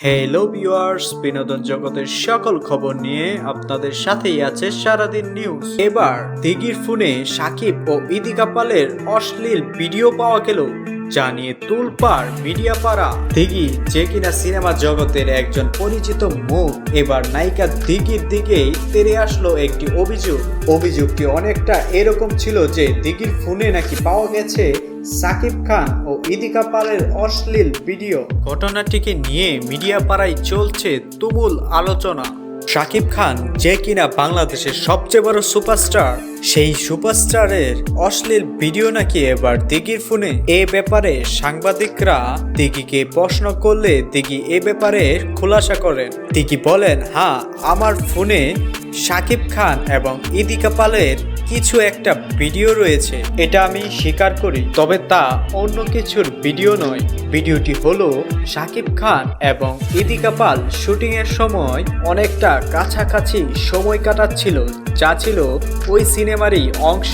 Hello viewers বিনোদন জগতের সকল খবর নিয়ে আপনাদের সাথেই আছে সারাদিন নিউজ এবার দিঘির ফোনে সাকিব ও ইদিকা পালের অশ্লীল ভিডিও পাওয়া গেল জানিয়ে তুলপার মিডিয়া পাড়া দিঘি, যে কিনা সিনেমা জগতের একজন পরিচিত মুখ। এবার নায়িকা দিঘির দিকেই তেরে আসলো একটি অভিযোগ। অভিযোগটি অনেকটা এরকম ছিল যে দিঘির ফোনে নাকি পাওয়া গেছে সাকিব খান ও ইদিকা পালের অশ্লীল ভিডিও। ঘটনাটিকে নিয়ে মিডিয়া পাড়ায় চলছে তুমুল আলোচনা। শাকিব খান যে কিনা বাংলাদেশের সবচেয়ে বড় সুপারস্টার, সেই সুপারস্টারের অশ্লীল ভিডিও নাকি এবার দিঘির ফোনে। এ ব্যাপারে সাংবাদিকরা দিঘিকে প্রশ্ন করলে দিঘি এ ব্যাপারে খোলাসা করেন। দিঘি বলেন হ্যাঁ আমার ফোনে শাকিব খান এবং ইদিকা পালের কিছু একটা ভিডিও রয়েছে, এটা আমি স্বীকার করি। তবে তা অন্য কিছুর ভিডিও নয়। ভিডিওটি হলো শাকিব খান এবং ইদিকা পাল শুটিং এর সময় অনেকটা কাছাকাছি সময় কাটাচ্ছিল, যা ছিল ওই সিনেমারই অংশ।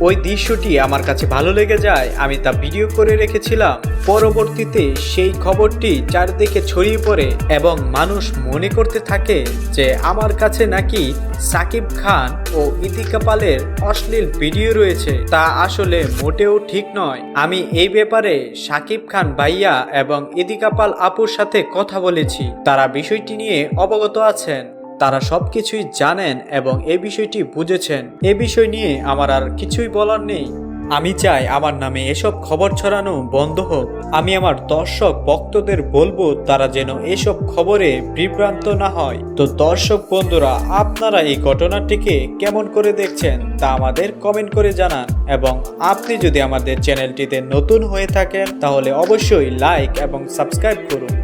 ওই দৃশ্যটি আমার কাছে ভালো লেগে যায়, আমি তা ভিডিও করে রেখেছিলাম। পরবর্তীতে সেই খবরটি চারদিকে ছড়িয়ে পড়ে এবং মানুষ মনে করতে থাকে যে আমার কাছে নাকি সাকিব খান ও ইতিকা পালের অশ্লীল ভিডিও রয়েছে। তা আসলে মোটেও ঠিক নয়। আমি এই ব্যাপারে সাকিব খান ভাইয়া এবং ইদিকা পাল আপুর সাথে কথা বলেছি। তারা বিষয়টি নিয়ে অবগত আছেন। তারা সবকিছুই জানেন এবং এ বিষয়টি বুঝেছেন। এ বিষয় নিয়ে আমার আর কিছুই বলার নেই। আমি চাই আমার নামে এসব খবর ছড়ানো বন্ধ হোক। আমি আমার দর্শক ভক্তদের বলব, তারা যেন এসব খবরে বিভ্রান্ত না হয়। তো দর্শক বন্ধুরা, আপনারা এই ঘটনাটিকে কেমন করে দেখছেন তা আমাদের কমেন্ট করে জানান এবং আপনি যদি আমাদের চ্যানেলটিতে নতুন হয়ে থাকেন, তাহলে অবশ্যই লাইক এবং সাবস্ক্রাইব করুন।